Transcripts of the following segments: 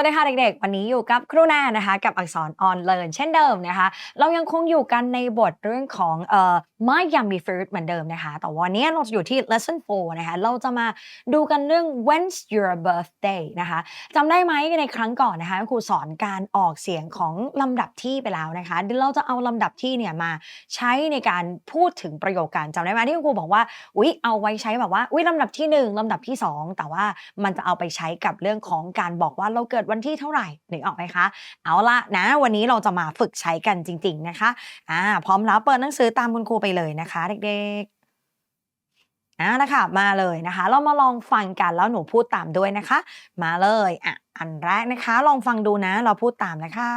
สวัสดีค่ะเด็กๆ วันนี้อยู่กับครูแน่นะคะ กับอักษรออนเลิร์นเช่นเดิมนะคะ เรายังคงอยู่กันในบทเรื่องของเอ่อ My Yummy Fruit เหมือนเดิมนะคะ แต่วันนี้เราจะอยู่ที่ lesson 4 นะคะ เราจะมาดูกันเรื่อง When's your birthday นะคะจำได้ไหมในครั้งก่อนนะคะครูสอนการออกเสียงของลำดับที่ไปแล้วนะคะเดี๋ยวเราจะเอาลำดับที่เนี่ยมาใช้ในการพูดถึงประโยคการจำได้ไหมที่คุณครูบอกว่าอุ๊ยเอาไว้ใช้แบบว่าอุ๊ยลำดับที่หนึ่งลำดับที่สองแต่ว่ามันจะเอาไปใช้กับเรื่องของการบอกว่าเราเกิดวันที่เท่าไหร่นึกออกไหมคะเอาละนะวันนี้เราจะมาฝึกใช้กันจริง ๆนะคะอ่าพร้อมแล้วเปิดหนังสือตามคุณครูไปเลยนะคะเด็กๆอ่านะคะมาเลยนะคะ เรามาลองฟังกันแล้วหนูพูดตามด้วยนะคะ มาเลยอะอันแรกนะคะ ลองฟังดูนะ เราพูดตามนะคะ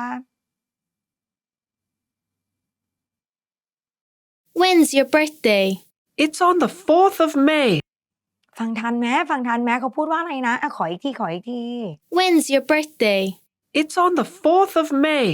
When's your birthday? It's on the 4th of May. ฟังทันไหมฟังทันไหมเขาพูดว่าอะไรนะอะขออีกทีขออีกที When's your birthday? It's on the 4th of May.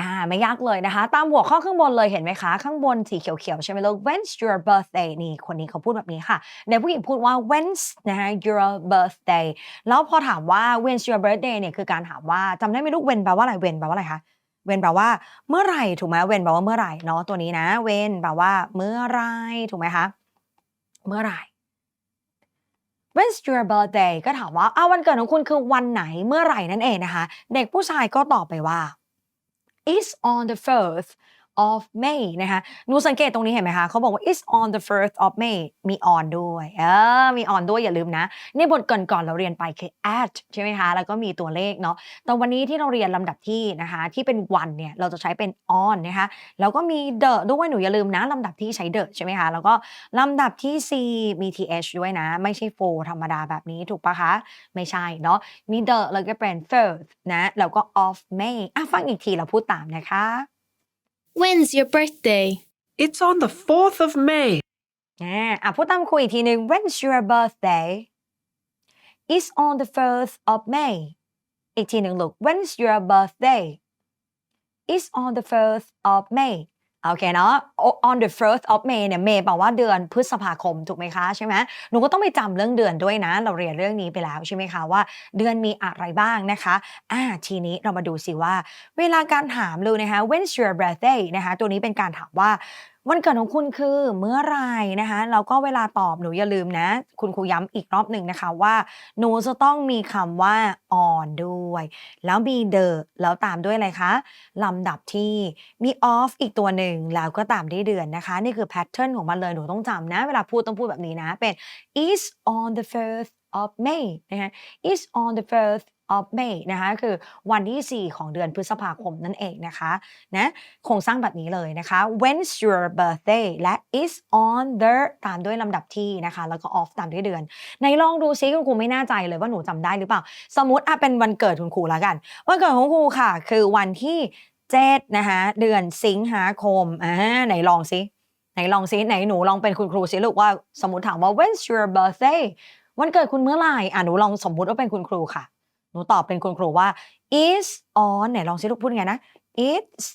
อ่าไม่ยากเลยนะคะ ตามหัวข้อข้างบนเลยเห็นไหมคะ ข้างบนสีเขียวๆ ใช่ไหมลูก When's your birthday นี่คนนี้เขาพูดแบบนี้ค่ะเด็กผู้หญิงพูดว่า When's นะคะ your birthday แล้วพอถามว่า When's your birthday เนี่ยคือการถามว่าจำได้ไหมลูก when แปลว่าอะไร when แปลว่าอะไรคะ when แปลว่าเมื่อไหร่ถูกไหม when แปลว่าเมื่อไหร่เนาะตัวนี้นะ when แปลว่าเมื่อไหร่ถูกไหมคะเมื่อไหร่ When's your birthday ก็ถามว่าอ้าววันเกิดของคุณคือวันไหนเมื่อไหร่นั่นเองนะคะ เด็กผู้ชายก็ตอบไปว่า is on the first of May นะคะหนูสังเกตตรงนี้เห็นไหมคะเขาบอกว่า is on the first of May มี on ด้วยเออมี on ด้วยอย่าลืมนะ ในบทก่อนๆเราเรียนไปคือ at ใช่ไหมคะ แล้วก็มีตัวเลขเนาะแต่วันนี้ที่เราเรียนลำดับที่นะคะที่เป็นวันเนี่ยเราจะใช้เป็น on นะคะแล้วก็มี the ด้วยหนูอย่าลืมนะลำดับที่ใช้ the ใช่ไหมคะ แล้วก็ลำดับที่ c มี th ด้วยนะ ไม่ใช่ for ธรรมดาแบบนี้ถูกปะคะ ไม่ใช่เนาะมี the แล้วก็เป็น first นะแล้วก็ of May อะฟังอีกทีเราพูดตามนะคะ When's your birthday? It's on the 4th of May. อ่าอ่ะพูดตามครูอีกทีหนึ่ง When's your birthday It's on the first of May อีกทีหนึ่งลูก When's your birthday It's on the first of May โอเคเนาะ on the first of May เนี่ย May แปลว่าเดือนพฤษภาคมถูกไหมคะใช่ไหมหนูก็ต้องไปจำเรื่องเดือนด้วยนะ เราเรียนเรื่องนี้ไปแล้วใช่ไหมคะว่า เดือนมีอะไรบ้างนะคะอ่าทีนี้เรามาดูสิว่า เวลาการถามเลยนะคะ When's your birthday นะคะ ตัวนี้เป็นการถามว่าวันเกิดของคุณคือเมื่อไรนะคะแล้วก็เวลาตอบหนูอย่าลืมนะ คุณครูย้ำอีกรอบหนึ่งนะคะว่า หนูจะต้องมีคำว่า on ด้วย แล้วมี the แล้วตามด้วยอะไรคะลำดับที่มี off อีกตัวหนึ่งแล้วก็ตามด้วยเดือนนะคะ นี่คือ pattern ของมันเลยหนูต้องจำนะ เวลาพูดต้องพูดแบบนี้นะเป็น is on the first of May นะคะ is on the first of May นะคะคือวันที่ 4 ของเดือนพฤษภาคมนั่นเองนะคะนะโครงสร้างแบบนี้เลยนะคะ when's your birthday และ is on the ตามด้วยลำดับที่นะคะ แล้วก็ off ตามด้วยเดือน ในลองดูซิคุณครูไม่แน่ใจเลยว่าหนูจำได้หรือเปล่า สมมติอะเป็นวันเกิดคุณครูแล้วกัน วันเกิดของครูค่ะ คือวันที่เจ็ดนะคะเดือนสิงหาคมอ่าไหนลองซิไหนลองซิไหนหนูลองเป็นคุณครูซิลูกว่าสมมติถามว่า when's your birthday วันเกิดคุณเมื่อไหร่อะหนูลองสมมุติว่าเป็นคุณครูค่ะ หนูตอบเป็นคุณครูว่า is on ไหนลองซิลูกพูดไงนะ it's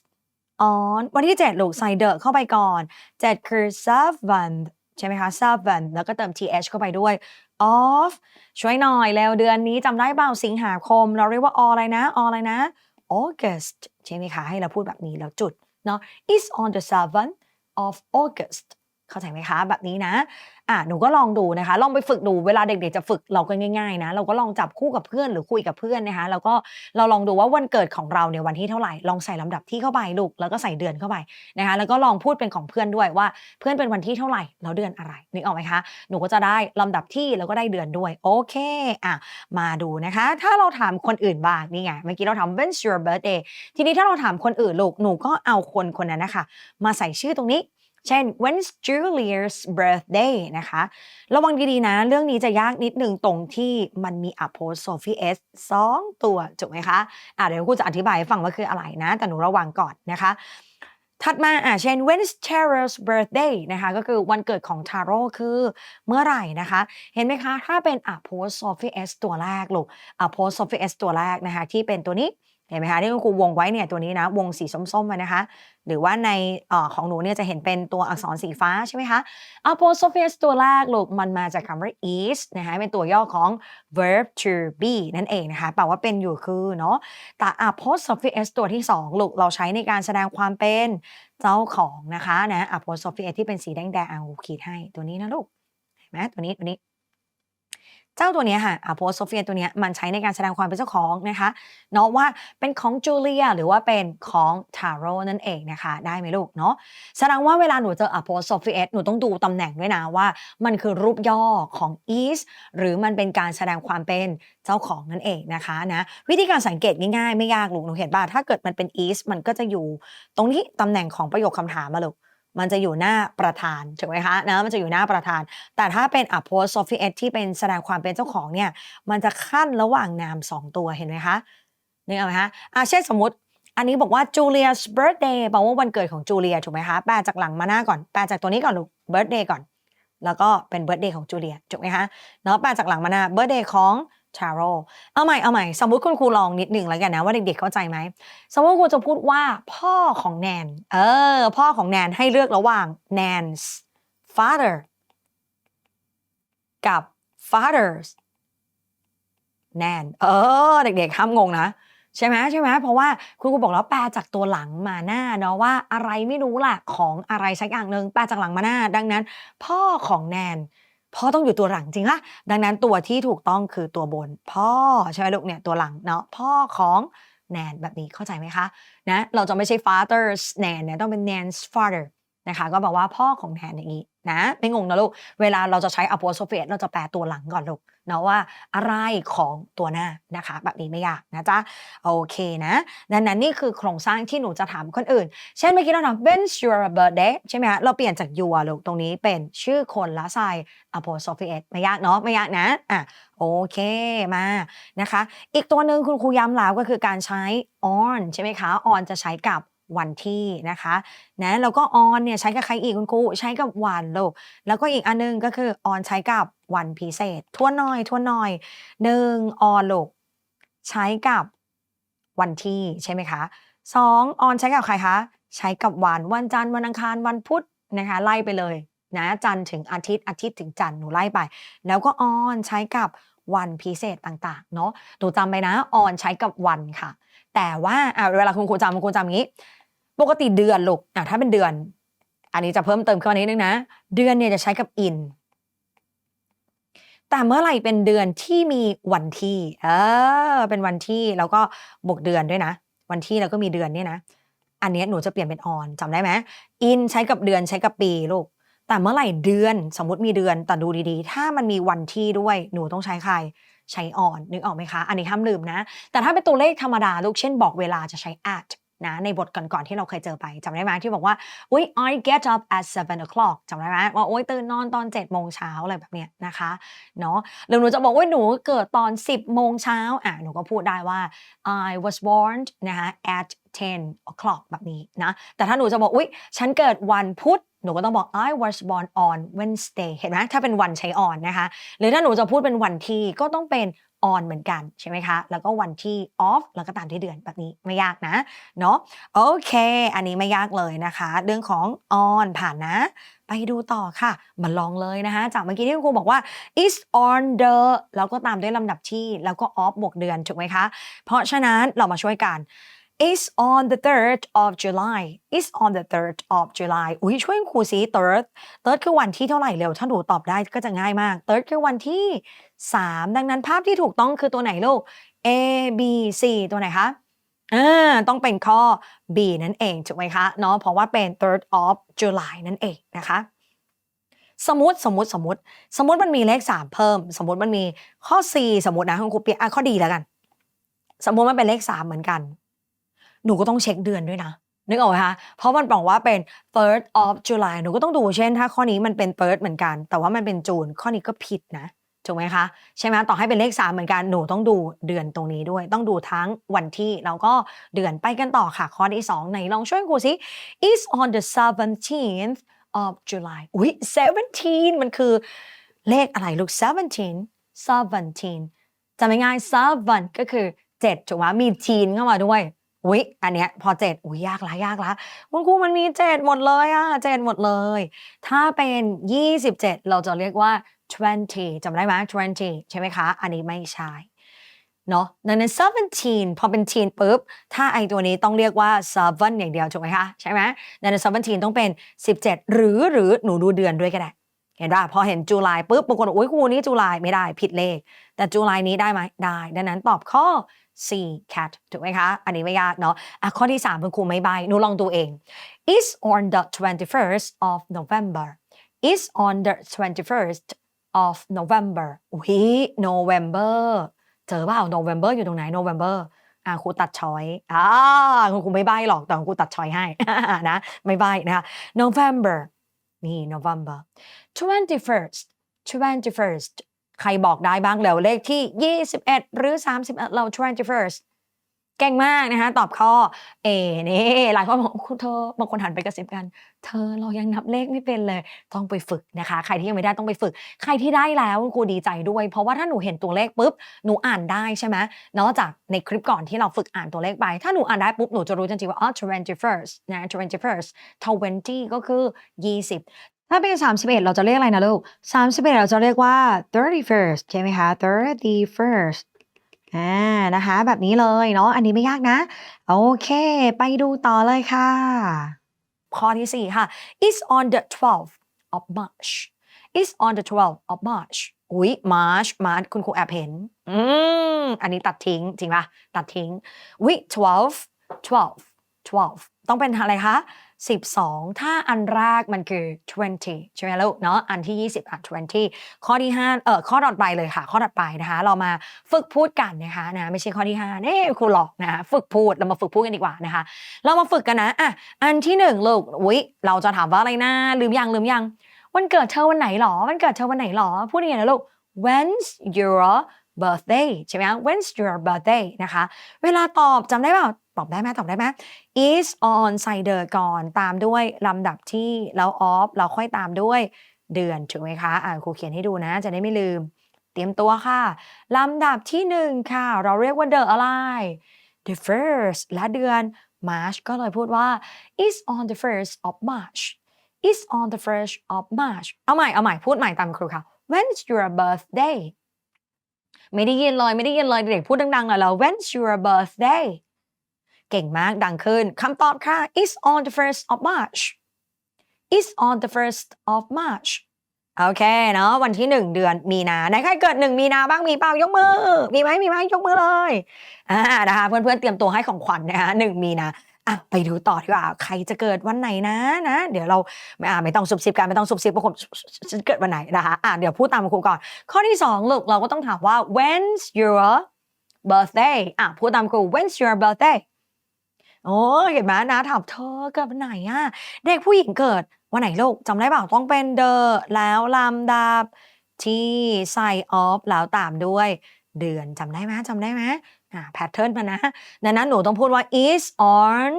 on วันที่ 7 ลูก ใส่ the เข้าไปก่อน 7 คือ seven ใช่ไหมคะ seven แล้วก็เติม th เข้าไปด้วย of ช่วยหน่อยแล้วเดือนนี้จำได้เปล่าสิงหาคม เราเรียกว่าออะไรนะออะไรนะ August ใช่ไหมคะ ให้เราพูดแบบนี้แล้วจุดเนาะ is on the 7th of August เข้าใจไหมคะ แบบนี้นะ อะหนูก็ลองดูนะคะ ลองไปฝึกดูเวลาเด็กๆจะฝึกเราก็ง่ายๆนะ เราก็ลองจับคู่กับเพื่อนหรือคุยกับเพื่อนนะคะ แล้วก็เราลองดูว่าวันเกิดของเราเนี่ยวันที่เท่าไหร่ ลองใส่ลำดับที่เข้าไปลูก แล้วก็ใส่เดือนเข้าไปนะคะ แล้วก็ลองพูดเป็นของเพื่อนด้วยว่าเพื่อนเป็นวันที่เท่าไหร่แล้วเดือนอะไร นึกออกไหมคะ หนูก็จะได้ลำดับที่แล้วก็ได้เดือนด้วย โอเค อะ มาดูนะคะ ถ้าเราถามคนอื่นบ้างนี่ไง เมื่อกี้เราถาม when's your birthday ทีนี้ถ้าเราถามคนอื่นลูก หนูก็เอาคนคนนั้นนะคะ มาใส่ชื่อตรงนี้ เช่น when's Julia's birthday นะคะ ระวังดีๆนะ เรื่องนี้จะยากนิดหนึ่งตรงที่มันมี apostrophe s สองตัวถูกไหมคะอะเดี๋ยวครูจะอธิบายให้ฟังว่าคืออะไรนะ แต่หนูระวังก่อนนะคะถัดมาอะเช่น when's Taro's birthday นะคะก็คือวันเกิดของ Taro คือเมื่อไหร่นะคะ เห็นไหมคะ ถ้าเป็น apostrophe s ตัวแรกลูก apostrophe s ตัวแรกนะคะ ที่เป็นตัวนี้ เห็นไหมคะที่คุณครูวงไว้เนี่ยตัวนี้นะวงสีส้มๆนะคะ หรือว่าในอของหนูเนี่ยจะเห็นเป็นตัวอักษรสีฟ้าใช่ไหมคะ apostrophe ตัวแรกลูกมันมาจากคำว่า is นะคะเป็นตัวย่อของ verb to be นั่นเองนะคะแปลว่าเป็นอยู่คือเนาะแต่ apostrophe ตัวที่ 2 ลูกเราใช้ในการแสดงความเป็นเจ้าของนะคะนะ apostrophe ที่เป็นสีแดงๆอะครูขีดให้ตัวนี้นะลูกเห็นไหมตัวนี้ตัวนี้ เจ้าตัวเนี้ยค่ะ apostrophe ตัวเนี้ยมันใช้ในการแสดงความเป็นเจ้าของนะคะเนาะว่าเป็นของจูเลียหรือว่าเป็นของทาโร่นั่นเองนะคะ ได้ไหมลูกเนาะแสดงว่าเวลาหนูเจอ apostrophe s หนูต้องดูตำแหน่งด้วยนะว่า มันคือรูปย่อของ is หรือมันเป็นการแสดงความเป็นเจ้าของนั่นเองนะคะนะวิธีการสังเกตง่ายๆ ไม่ยากลูกหนูเห็นป่ะถ้าเกิดมันเป็น is มันก็จะอยู่ตรงนี้ตำแหน่งของประโยคคำถามมาลูก มันจะอยู่หน้าประธานถูกไหมคะนะมันจะอยู่หน้าประธาน แต่ถ้าเป็น apostrophe s ที่เป็นแสดงความเป็นเจ้าของเนี่ยมันจะขั้นระหว่างนามสองตัวเห็นไหมคะนึกออกไหมคะอะเช่นสมมติอันนี้บอกว่า Julia's birthday แปลว่าวันเกิดของจูเลียถูกไหมคะ แปลจากหลังมาหน้าก่อน แปลจากตัวนี้ก่อนลูก birthday ก่อน แล้วก็เป็น birthday ของจูเลียถูกไหมคะ เนาะแปลจากหลังมาหน้า birthday ของ Taro เอาใหม่เอาใหม่สมมติคุณครูลองนิดหนึ่งแล้วกันนะว่าเด็กๆเข้าใจไหมสมมติครูจะพูดว่าพ่อของแนนเออพ่อของแนนให้เลือกระหว่าง Nan's father กับ father's แนนเออ เด็กๆห้ามงงนะใช่ไหมใช่ไหมเพราะว่าคุณครูบอกแล้วแปลจากตัวหลังมาหน้าเนาะว่าอะไรไม่รู้แหละของอะไรสักอย่างหนึ่งแปลจากหลังมาหน้า ดังนั้น พ่อของแนน พ่อต้องอยู่ตัวหลังจริงละดังนั้นตัวที่ถูกต้องคือตัวบน พ่อใช่ไหมลูกเนี่ยตัวหลังเนาะพ่อของแนนแบบนี้เข้าใจไหมคะนะเราจะไม่ใช่ father's แนนเนี่ยต้องเป็น Nan's father นะคะก็บอกว่าพ่อของแนนอย่างนี้นะไม่งงนะลูก เวลาเราจะใช้ apostrophe เราจะแปลตัวหลังก่อนลูก เนาะว่าอะไรของตัวหน้านะคะ แบบนี้ไม่ยากนะจ๊ะโอเคนะดังนั้นนี่คือโครงสร้างที่หนูจะถามคนอื่น เช่นเมื่อกี้เราถาม when's your birthday ใช่ไหมคะเราเปลี่ยนจาก your ลูกตรงนี้เป็นชื่อคนและใส่ apostrophe s ไม่ยากเนาะไม่ยากนะอะโอเคมานะคะ อีกตัวหนึ่งคุณครูย้ำแล้วก็คือการใช้ on ใช่ไหมคะ on จะใช้กับ วันที่นะคะนะแล้วก็ on เนี่ยใช้กับใครอีกคุณครูใช้กับวันลูกแล้วก็อีกอันนึงก็คือ on ใช้กับวันพิเศษทวนหน่อยทวนหน่อยหนึ่ง on ลูกใช้กับวันที่ใช่ไหมคะสอง on ใช้กับใครคะใช้กับวันวันจันทร์วันอังคารวันพุธนะคะไล่ไปเลยนะจันทร์ถึงอาทิตย์อาทิตย์ถึงจันทร์หนูไล่ไป แล้วก็ on ใช้กับวันพิเศษต่างๆเนาะหนูจำไปนะ on ใช้กับวันค่ะ แต่ว่าอะเวลาคุณครูจำคุณครูจำอย่างนี้ ปกติเดือนลูกอะถ้าเป็นเดือน อันนี้จะเพิ่มเติมขึ้นมานิดนึงนะ เดือนเนี่ยจะใช้กับ in แต่เมื่อไหร่เป็นเดือนที่มีวันที่ เออ เป็นวันที่แล้วก็บวกเดือนด้วยนะ วันที่แล้วก็มีเดือนเนี่ยนะ อันนี้หนูจะเปลี่ยนเป็น on จำได้ไหม in ใช้กับเดือนใช้กับปีลูก แต่เมื่อไหร่เดือนสมมติมีเดือนแต่ดูดีๆ ถ้ามันมีวันที่ด้วยหนูต้องใช้ใครใช้ on นึกออกไหมคะ อันนี้ห้ามลืมนะ แต่ถ้าเป็นตัวเลขธรรมดาลูกเช่นบอกเวลาจะใช้ at นะในบทก่อนๆที่เราเคยเจอไปจำได้ไหมที่บอกว่าอุ้ย I get up at seven o'clock จำได้ไหมว่าโอ้ยตื่นนอนตอน7โมงเช้าอะไรแบบเนี้ยนะคะเนาะหรือหนูจะบอกว่าหนูเกิดตอน 10โมงเช้าอะหนูก็พูดได้ว่า I was born นะคะ at 10 o'clock แบบนี้นะแต่ถ้าหนูจะบอกอุ๊ยฉันเกิดวันพุธหนูก็ต้องบอก I was born on Wednesday เห็นไหมถ้าเป็นวันใช้ on นะคะ หรือถ้าหนูจะพูดเป็นวันที่ก็ต้องเป็น on เหมือนกันใช่ไหมคะ แล้วก็วันที่ off แล้วก็ตามที่เดือนแบบนี้ไม่ยากนะเนาะโอเค อันนี้ไม่ยากเลยนะคะ เรื่องของ on ผ่านนะ ไปดูต่อค่ะ มาลองเลยนะคะ จากเมื่อกี้ที่คุณครูบอกว่า is on the แล้วก็ตามด้วยลำดับที่แล้วก็ off บวกเดือนถูกไหมคะ เพราะฉะนั้นเรามาช่วยกัน is on the 3rd of July is on the 3rd of July อุ้ยช่วยครูซิ third third คือวันที่เท่าไหร่เร็ว ถ้าหนูตอบได้ก็จะง่ายมาก third คือวันที่ 3 ดังนั้นภาพที่ถูกต้องคือตัวไหนลูก A B C ตัวไหนคะอ่าต้องเป็นข้อ B นั่นเองถูกไหมคะเนาะเพราะว่าเป็น 3rd of July นั่นเองนะคะ สมมติสมมติสมมติ สมมติมันมีเลข 3 เพิ่ม สมมติมันมีข้อ C สมมตินะคุณครูเปียอะข้อดีแล้วกัน สมมติมันเป็นเลข 3 เหมือนกัน หนูก็ต้องเช็คเดือนด้วยนะนึกออกไหมคะ เพราะมันบอกว่าเป็น third of July หนูก็ต้องดูเช่น ถ้าข้อนี้มันเป็น third เหมือนกัน แต่ว่ามันเป็นจูน ข้อนี้ก็ผิดนะถูกไหมคะ ใช่ไหมต่อให้เป็นเลข 3 เหมือนกัน หนูต้องดูเดือนตรงนี้ด้วย ต้องดูทั้งวันที่แล้วก็เดือนไปกันต่อค่ะ ข้อที่2ไหนลองช่วยครูสิ is on the 17th of July อุ๊ย17 มันคือเลขอะไรลูก 17 17จำง่ายๆ seven ก็คือเจ็ดถูกไหมมีทีนเข้ามาด้วย อุ๊ยอันเนี้ยพอเจ็ดอุ๊ยยากละยากละคุณครูมันมีเจ็ดหมดเลยอะเจ็ดหมดเลย ถ้าเป็นยี่สิบเจ็ดเราจะเรียกว่า twenty จำได้ไหม twenty ใช่ไหมคะ อันนี้ไม่ใช่เนาะดังนั้น 17 พอเป็น teen ปุ๊บ ถ้าไอตัวนี้ต้องเรียกว่า seven อย่างเดียวถูกไหมคะ ใช่ไหมดังนั้น 17 ต้องเป็น 17 หรือหรือหนูดูเดือนด้วยก็ได้ เห็นป่ะพอเห็นจุลายปุ๊บบางคนอกโอ้ยครูนี้จุลายไม่ได้ผิดเลข แต่จุลายนี้ได้ไหมได้ ดังนั้นตอบข้อ C cat ถูกไหมคะ อันนี้ไม่ยากเนาะะข้อที่ 3 คุณครูไม่ใบหนูลองดูเอง is on the 21st of November is on the 21st of November อุ้ย November เจอเปล่า November อยู่ตรงไหน November อะครูตัดช้อยอ่าคุณครูไม่ใบหรอกแต่ครูตัดช้อยให้นะไม่ใบนะคะ November นี่ November 21st 21st ใครบอกได้บ้างแล้วเลขที่ 21 หรือ 31เรา 21st เก่งมากนะคะตอบข้อ A นี่หลายคนบอกคุณเธอบางคนหันไปกระซิบกัน เธอเรายังนับเลขไม่เป็นเลย ต้องไปฝึกนะคะ ใครที่ยังไม่ได้ต้องไปฝึก ใครที่ได้แล้วครูดีใจด้วย เพราะว่าถ้าหนูเห็นตัวเลขปุ๊บหนูอ่านได้ใช่ไหมนอกจากในคลิปก่อนที่เราฝึกอ่านตัวเลขไป ถ้าหนูอ่านได้ปุ๊บหนูจะรู้จริงๆว่าอ๋อ 21st นะ 21st 20ก็คือ 20 ถ้าเป็น 31 เราจะเรียกอะไรนะลูก 31 เราจะเรียกว่า 31st ใช่ไหมคะ 31st อ่านะคะ แบบนี้เลยเนาะอันนี้ไม่ยากนะ โอเค ไปดูต่อเลยค่ะ ข้อที่ 4 ค่ะ is on the 12th of March is on the 12th of March อุ๊ย March March คุณครูแอบเห็น อืม อันนี้ตัดทิ้ง จริงปะตัดทิ้ง อุ๊ย 12 12 12 ต้องเป็นอะไรคะ 12 ถ้าอันแรกมันคือ 20 ใช่ไหมลูกเนาะอันที่ 20 อะ 20 ข้อที่5เออข้อต่อไปเลยค่ะ ข้อต่อไปนะคะ เรามาฝึกพูดกันนะคะนะไม่ใช่ข้อที่5นี่ครูหลอกนะคะฝึกพูดเรามาฝึกพูดกันดีกว่านะคะ เรามาฝึกกันนะอะอันที่หนึ่งลูกอุ๊ยเราจะถามว่าอะไรนะลืมยังลืมยังวันเกิดเธอวันไหนหรอวันเกิดเธอวันไหนหรอพูดยังไงนะลูก when's your birthday ใช่ไหม when's your birthday นะคะ เวลาตอบจำได้เปล่า ตอบได้ไหมตอบได้ไหม is on ใส่ the ก่อนตามด้วยลำดับที่แล้ว off เราค่อยตามด้วยเดือนถูกไหมคะอ่านครูเขียนให้ดูนะ จะได้ไม่ลืม เตรียมตัวค่ะ ลำดับที่หนึ่งค่ะ เราเรียกว่า the อะไร the first และเดือน March ก็เลยพูดว่า is on the first of March is on the first of March เอาใหม่ เอาใหม่ พูดใหม่ตามครูค่ะ when's your birthday ไม่ได้ยินเลย ไม่ได้ยินเลย เด็กพูดดังๆหน่อยแล้ว when's your birthday เก่งมากดังขึ้นคำตอบค่ะ is on the first of March is on the first of March โอเคเนาะวันที่หนึ่งเดือนมีนาไหนใครเกิดหนึ่งมีนาบ้างมีเปล่ายกมือ มีไหมมีไหมยกมือเลยอ่านะคะเพื่อนๆเตรียมตัวให้ของขวัญนะคะหนึ่งมีนาอะไปดูต่อดีกว่าใครจะเกิดวันไหนนะนะ เดี๋ยวเราไม่อ่าไม่ต้องซุบซิบกันไม่ต้องซุบซิบบางคนฉันเกิดวันไหนนะคะอะเดี๋ยวพูดตามครูก่อน ข้อที่สองลูกเราก็ต้องถามว่า when's your birthday อะพูดตามครู when's your birthday โอ้เห็นไหมนะถามเธอเกิดวันไหนอะเด็กผู้หญิงเกิดวันไหนลูกจำได้เปล่าต้องเป็น the แล้วลำดับที่ใส่ off แล้วตามด้วยเดือนจำได้ไหมจำได้ไหมอ่าแพทเทิร์นมานะดังนั้นหนูต้องพูดว่า is on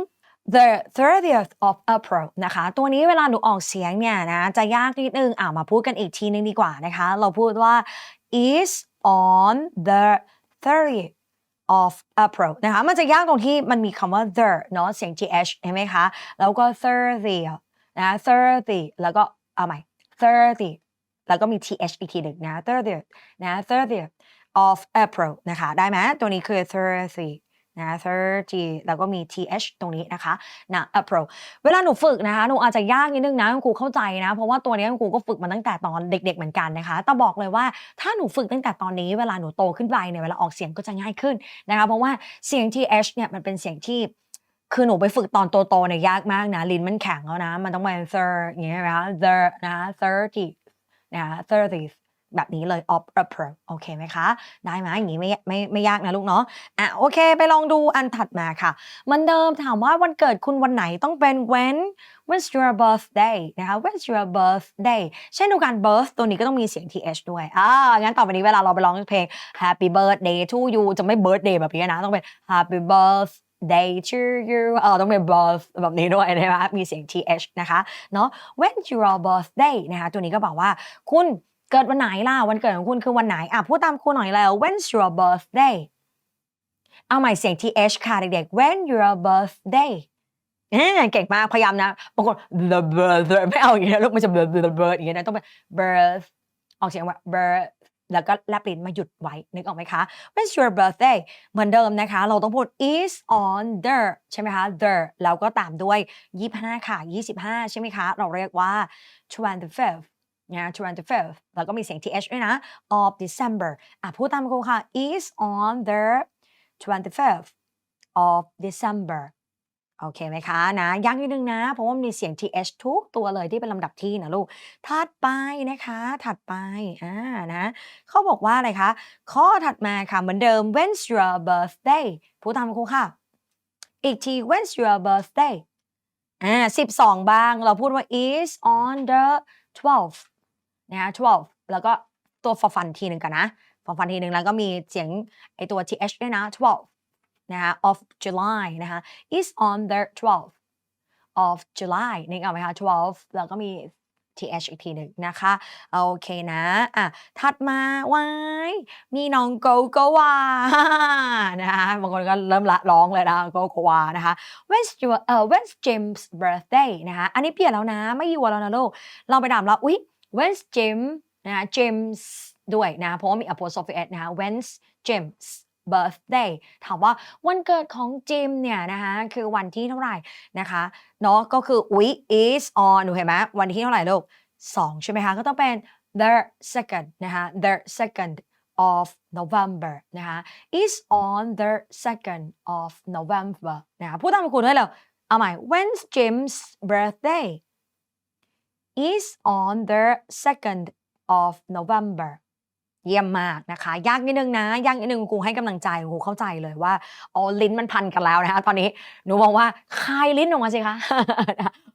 the 30th of April นะคะ ตัวนี้เวลาหนูออกเสียงเนี่ยนะ จะยากนิดนึงอ่ามาพูดกันอีกทีนึงดีกว่านะคะ เราพูดว่า is on the 30th of April นะคะ มันจะยากตรงที่มันมีคำว่า the เนาะเสียง th เห็นไหมคะ แล้วก็ thirty นะ thirty แล้วก็เอาใหม่30แล้วก็มี th อีกทีหนึ่งนะ thirty นะ thirty of April นะคะ ได้ไหมตัวนี้คือ thirty นะ 30 แล้วก็มี th ตรงนี้นะคะนะ April เวลาหนูฝึกนะคะ หนูอาจจะยากนิดนึงนะคุณครูเข้าใจนะ เพราะว่าตัวนี้คุณครูก็ฝึกมาตั้งแต่ตอนเด็ก ๆ เหมือนกันนะคะ แต่บอกเลยว่าถ้าหนูฝึกตั้งแต่ตอนนี้เวลาหนูโตขึ้นไปเนี่ยเวลาออกเสียงก็จะง่ายขึ้นนะคะ เพราะว่าเสียง th เนี่ยมันเป็นเสียงที่คือหนูไปฝึกตอนโตๆเนี่ยยากมากนะ ลิ้นมันแข็งแล้วนะ มันต้องเป็น thir อย่างเงี้ยนะคะ the นะ thirty นะคะ thirty แบบนี้เลย of April โอเคไหมคะ ได้ไหมอย่างนี้ไม่ไม่ไม่ยากนะลูกเนาะอะโอเค ไปลองดูอันถัดมาค่ะ มันเดิมถามว่าวันเกิดคุณวันไหนต้องเป็น when when's your birthday นะคะ when's your birthday เช่นดียวกัน birth ตัวนี้ก็ต้องมีเสียง th ด้วยอ่างั้นต่อไปนี้เวลาเราไปร้องเพลง happy birthday to you จะไม่ birthday แบบนี้นะ ต้องเป็น happy birthday to you เออต้องเป็น birth แบบนี้ด้วยนะคะมีเสียง th นะคะ เนาะ when's your birthday นะคะ ตัวนี้ก็บอกว่าคุณ เกิดวันไหนล่ะ วันเกิดของคุณคือวันไหน อะ พูดตามครูหน่อยแล้ว when's your birthday เอาใหม่เสียง th ค่ะเด็กๆ when your birthday เอ้ยเก่งมากพยายามนะบางคน the birth ไม่เอาอย่างนี้นะลูกมันจะ birth birth birth อย่างนี้นะต้องเป็น birth ออกเสียงว่า birth แล้วก็แลบลิ้นมาหยุดไว้ นึกออกไหมคะ when's your birthday เหมือนเดิมนะคะ เราต้องพูด is on the ใช่ไหมคะ the แล้วก็ตามด้วย 25 ค่ะ 25 ใช่ไหมคะ เราเรียกว่า 25th นะ 25th แล้วก็มีเสียง th ด้วยนะ of December อะพูดตามครูค่ะ is on the 25th of December โอเคไหมคะนะย้ำนิดนึงนะ เพราะว่ามีเสียง th ทุกตัวเลยที่เป็นลำดับที่นะลูก ถัดไปนะคะ ถัดไปอ่านะเขาบอกว่าอะไรคะ ข้อถัดมาค่ะ เหมือนเดิม when's your birthday พูดตามครูค่ะ อีกที when's your birthday อ่า12 บ้าง เราพูดว่า is on the 12th นะคะ12 แล้วก็ตัว for fun ทีหนึ่งกันนะ for fun ทีหนึ่งแล้วก็มีเสียงไอตัว th ด้วยนะ12นะคะ of July นะคะ is on the 12th of July นึกออกไหมคะ12 แล้วก็มี th อีกทีหนึ่งนะคะ โอเคนะอะถัดมาว้ายมีน้องโกโกวานะคะบางคนก็เริ่มละร้องเลยนะโกโกวานะคะ when's your เอ่อ when's James birthday นะคะอันนี้เปลี่ยนแล้วนะ ไม่อยู่แล้วนะลูก เราไปถามแล้วอุ๊ย when's Jim นะคะ James ด้วยนะ เพราะว่ามี apostrophe s นะคะ when's James birthday ถามว่าวันเกิดของจิมเนี่ยนะคะคือวันที่เท่าไหร่นะคะเนาะก็คืออุ๊ย is on หนูเห็นไหมวันที่เท่าไหร่ลูกสองใช่ไหมคะ ก็ต้องเป็น the second นะคะ the second of November นะคะ is on the second of November นะคะพูดตามคุณด้วยเลยเอาใหม่ when's Jim's birthday is on the second of November เยี่ยมมากนะคะ ยากนิดนึงนะ ยากนิดนึงครูให้กำลังใจครูเข้าใจเลยว่าอ๋อลิ้นมันพันกันแล้วนะคะตอนนี้หนูบอกว่าคลายลิ้นออกมาสิคะ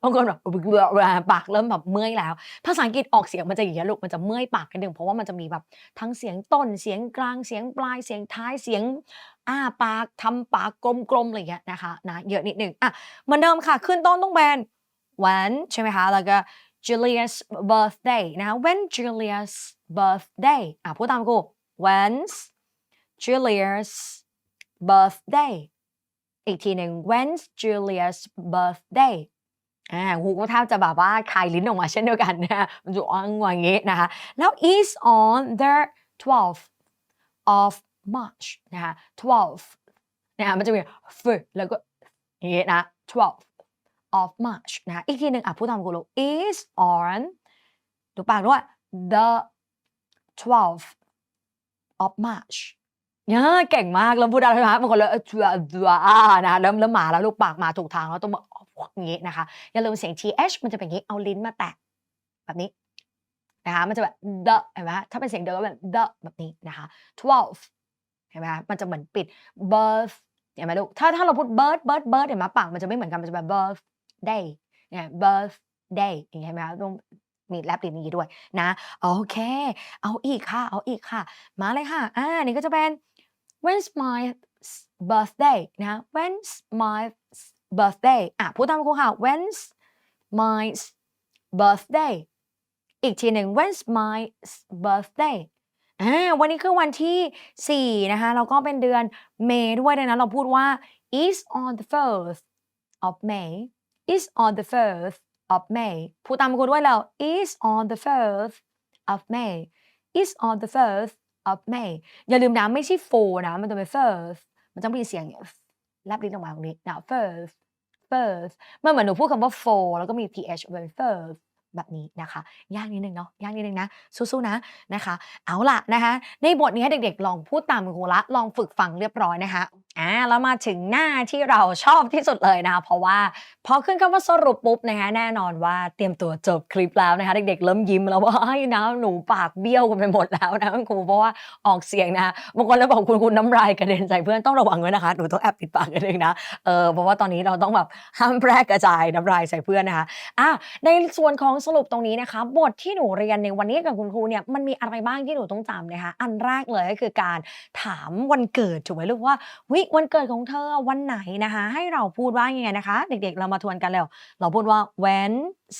บางคนแบบปากเริ่มแบบเมื่อยแล้ว ภาษาอังกฤษออกเสียงมันจะอย่างนี้ลูกมันจะเมื่อยปากกันหนึ่งเพราะว่ามันจะมีแบบทั้งเสียงต้นเสียงกลางเสียงปลายเสียงท้ายเสียงอ้าปากทำปากกลมๆอะไรอย่างเงี้ยนะคะนะเยอะนิดนึงอะเหมือนเดิมค่ะ ขึ้นต้นต้องเป็น when ใช่ไหมคะแล้วก็ Julia's birthday นะคะ when Julia's birthday อะพูดตามกู when's Julia's birthday อีกทีหนึ่ง when's Julia's birthday อ่าครูก็แทบจะแบบว่าคลายลิ้นออกมาเช่นเดียวกันนะมันจะอ้างวอย่างงี้นะคะ แล้ว is on the 12th of March นะคะ 12 นะคะมันจะมี f แล้วก็อย่างงี้นะ 12 of March นะคะอีกทีหนึ่งอะพูดตามกูลูก is on ดูปากด้วย the 12th of March เนี่ยเก่งมากเริ่มพูดได้แล้วใช่ไหมบางคนเลยเออตัวตัวนะคะเริ่มเริ่มมาแล้วลูกปากมาถูกทางแล้วต้องบอกอย่างนี้นะคะ อย่าลืมเสียง th มันจะเป็นอย่างนี้เอาลิ้นมาแตะแบบนี้นะคะมันจะแบบ the เห็นไหมถ้าเป็นเสียงเดิมก็แบบ the แบบนี้นะคะ12เห็นไหมมันจะเหมือนปิด birth เห็นไหมลูกถ้าถ้าเราพูด birth birth birth เห็นไหมปากมันจะไม่เหมือนกันมันจะแบบ birth เนี่ย birthday อย่างนี้เห็นไหมคะต้องมีแลบลิ้นอย่างนี้ด้วยนะ โอเค เอาอีกค่ะ เอาอีกค่ะ มาเลยค่ะ อ่า นี่ก็จะเป็น when's my birthday นะ when's my birthday อะพูดตามครูค่ะ when's my birthday อีกทีหนึ่ง when's my birthday อ่าวันนี้คือวันที่ 4 นะคะ แล้วก็เป็นเดือนเมษด้วยดังนั้นเราพูดว่า is on the first of May is on the first of May พูดตามครูด้วยแล้ว is on the first of May is on the first of May อย่าลืมนะไม่ใช่ for นะ มันต้องเป็น first มันต้องมีเสียงแลบลิ้นออกมาตรงนี้นะ first first มันเหมือนหนูพูดคำว่า for แล้วก็มี th เป็น first แบบนี้นะคะ ยากนิดนึงเนาะยากนิดนึงนะสู้ๆนะนะคะ เอาล่ะนะคะ ในบทนี้เด็กๆ ลองพูดตามคุณครูละลองฝึกฟังเรียบร้อยนะคะอ่าแล้วมาถึงหน้าที่เราชอบที่สุดเลยนะคะเพราะว่าพอขึ้นคำว่าสรุปปุ๊บนะคะแน่นอนว่าเตรียมตัวจบคลิปแล้วนะคะเด็กๆเริ่มยิ้มแล้วว่าไอ้ยนะหนูปากเบี้ยวกันไปหมดแล้วนะคุณครูเพราะว่าออกเสียงนะบางคนแล้วบอกคุณคุณน้ำลายกระเด็นใส่เพื่อนต้องระวังไว้นะคะหนูต้องแอบปิดปากกันเองนะเออเพราะว่าตอนนี้เราต้องแบบห้ามแพร่กระจายน้ำลายใส่เพื่อนนะคะอะในส่วนของสรุปตรงนี้นะคะ บทที่หนูเรียนในวันนี้กับคุณครูเนี่ยมันมีอะไรบ้างที่หนูต้องจำนะคะอันแรกเลยก็คือการถามวันเกิดถูกไหมลูกว่าวิวันเกิดของเธอวันไหนนะคะ ให้เราพูดว่ายังไงนะคะ เด็กๆ เรามาทวนกันแล้ว เราพูดว่า when's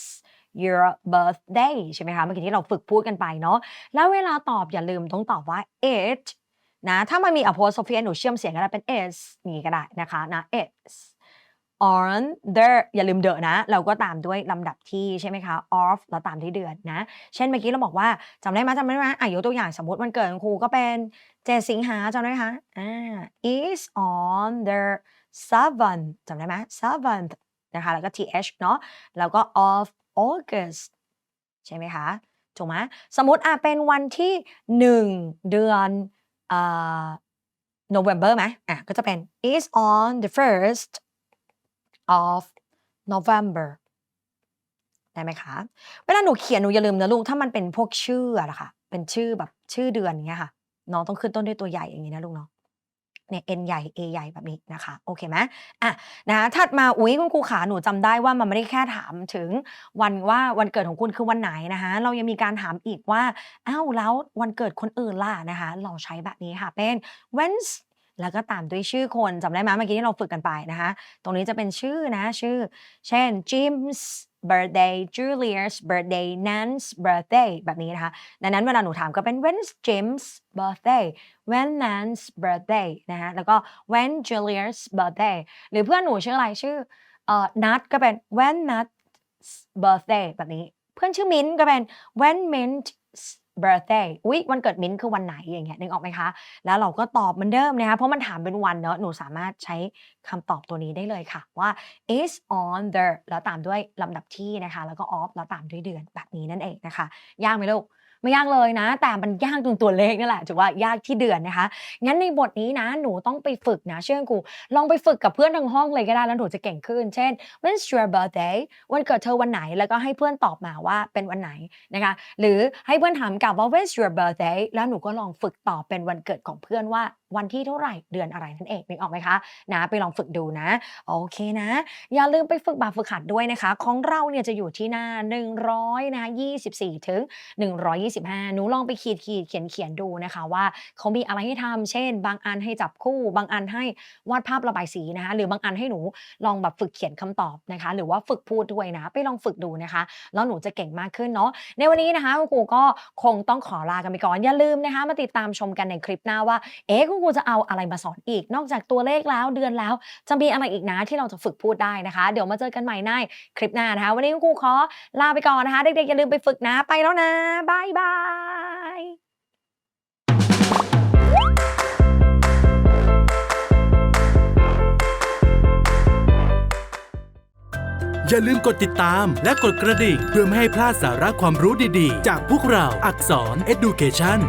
your birthday ใช่ไหมคะเมื่อกี้ที่เราฝึกพูดกันไปเนาะแล้วเวลาตอบอย่าลืมต้องตอบว่า it นะถ้ามันมี apostrophe หนูเชื่อมเสียงก็ได้เป็น s นี้ก็ได้นะคะนะ s on the อย่าลืมเดอะนะ เราก็ตามด้วยลำดับที่ใช่ไหมคะ of แล้วตามที่เดือนนะ เช่นเมื่อกี้เราบอกว่าจำได้ไหมจำได้ไหมอะยกตัวอย่างสมมติวันเกิดของครูก็เป็นเจดสิงหาจำได้ไหมคะอ่า is on the seventh จำได้ไหม seventh นะคะแล้วก็ th เนาะแล้วก็ of August ใช่ไหมคะถูกไหมสมมติอะเป็นวันที่หนึ่งเดือนอ่อ November ไหมอะก็จะเป็น is on the first of November ได้ไหมคะ เวลาหนูเขียนหนูอย่าลืมนะลูก ถ้ามันเป็นพวกชื่ออะนะคะเป็นชื่อแบบชื่อเดือนอย่างเงี้ยค่ะน้องต้องขึ้นต้นด้วยตัวใหญ่อย่างนี้นะลูกเนาะเนี่ย n ใหญ่ a ใหญ่แบบนี้นะคะ โอเคไหมอะนะคะถัดมาอุ้ยคุณครูขาหนูจำได้ว่ามันไม่ได้แค่ถามถึงวันว่าวันเกิดของคุณคือวันไหนนะคะเรายังมีการถามอีกว่าอ้าวแล้ววันเกิดคนอื่นล่ะนะคะ เราใช้แบบนี้ค่ะเป็น when's แล้วก็ตามด้วยชื่อคนจำได้ไหมเมื่อกี้ที่เราฝึกกันไปนะคะ ตรงนี้จะเป็นชื่อนะชื่อ เช่น Jim's birthday Julia's birthday Nan's birthday แบบนี้นะคะ ดังนั้นเวลาหนูถามก็เป็น when's Jim's birthday when Nan's birthday นะคะแล้วก็ when Julia's birthday หรือเพื่อนหนูชื่ออะไรชื่อเอ่อนัทก็เป็น when Nat's birthday แบบนี้ เพื่อนชื่อมิ้นท์ก็เป็น when Mint's birthday อุ๊ยวันเกิดมิ้นท์คือวันไหนอย่างเงี้ยนึกออกไหมคะ แล้วเราก็ตอบเหมือนเดิมนะคะเพราะมันถามเป็นวันเนอะหนูสามารถใช้คำตอบตัวนี้ได้เลยค่ะว่า is on the แล้วตามด้วยลำดับที่นะคะ แล้วก็ off แล้วตามด้วยเดือนแบบนี้นั่นเองนะคะ ยากไหมลูก ไม่ยากเลยนะ แต่มันยากตรงตัวเลขนี่แหละถือว่ายากที่เดือนนะคะ งั้นในบทนี้นะ หนูต้องไปฝึกนะ เชื่อครูลองไปฝึกกับเพื่อนทั้งห้องเลยก็ได้แล้วหนูจะเก่งขึ้น เช่น when's your birthday วันเกิดเธอวันไหน แล้วก็ให้เพื่อนตอบมาว่าเป็นวันไหนนะคะ หรือให้เพื่อนถามกลับว่า when's your birthday แล้วหนูก็ลองฝึกตอบเป็นวันเกิดของเพื่อนว่าวันที่เท่าไหร่เดือนอะไรนั่นเองนึกออกไหมคะนะไปลองฝึกดูนะ โอเคนะ อย่าลืมไปฝึกแบบฝึกหัดด้วยนะคะ ของเราเนี่ยจะอยู่ที่หน้า 100นะ24 ถึง125หนูลองไปขีดขีดเขียนเขียนดูนะคะว่าเขามีอะไรให้ทำเช่น บางอันให้จับคู่ บางอันให้วาดภาพระบายสีนะคะ หรือบางอันให้หนูลองแบบฝึกเขียนคำตอบนะคะ หรือว่าฝึกพูดด้วยนะ ไปลองฝึกดูนะคะ แล้วหนูจะเก่งมากขึ้นเนาะ ในวันนี้นะคะคุณครูก็คงต้องขอลากันไปก่อน อย่าลืมนะคะ มาติดตามชมกันในคลิปหน้าว่า เอ๊ะคุณครูจะเอาอะไรมาสอนอีก นอกจากตัวเลขแล้วเดือนแล้ว จะมีอะไรอีกนะที่เราจะฝึกพูดได้นะคะ เดี๋ยวมาเจอกันใหม่ในคลิปหน้านะคะ วันนี้คุณครูขอลาไปก่อนนะคะ เด็กๆอย่าลืมไปฝึกนะ ไปแล้วนะบ๊ายบายอย่าลืมกดติดตามและกดกระดิ่งเพื่อไม่ให้พลาดสาระความรู้ดีๆ จากพวกเราอักษร Education